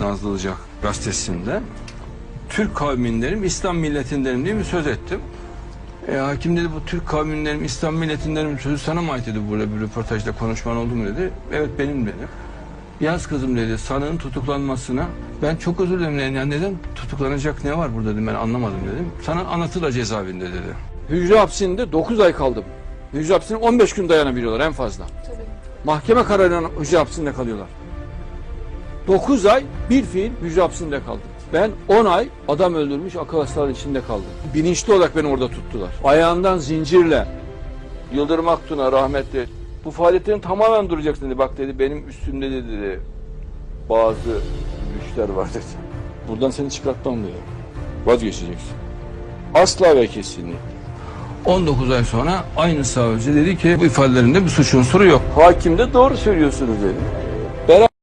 Nazlı Ilıcak gazetesinde Türk kavmindenim, İslam milletindenim diye bir söz ettim. E, hakim dedi bu Türk kavmindenim, İslam milletindenim sözü sana mı ait dedi burada bir röportajda konuşman oldu mu dedi. Evet benim dedi. Yaz kızım dedi sanığın tutuklanmasına ben çok özür dilerim dedi. Yani neden tutuklanacak ne var burada dedim ben anlamadım dedim. Sana anlatılır cezaevinde dedi. Hücre hapsinde 9 ay kaldım. Hücre hapsine 15 gün dayanabiliyorlar en fazla. Mahkeme kararıyla hücre hapsinde kalıyorlar. 9 ay bir fiil hücre hapsinde kaldım. Ben 10 ay adam öldürmüş akıl hastalığı içinde kaldım. Bilinçli olarak beni orada tuttular. Ayağından zincirle Yıldırım Aktun'a rahmetli bu faaliyetlerin tamamen duracaksın dedi. Bak dedi benim üstümde de dedi bazı güçler var dedi. Buradan seni çıkartmam dedi. Vazgeçeceksin. Asla ve kesinlikle. 19 ay sonra aynı savcı dedi ki bu ifadelerinde bir suç unsuru yok. Hakim de doğru söylüyorsunuz dedi.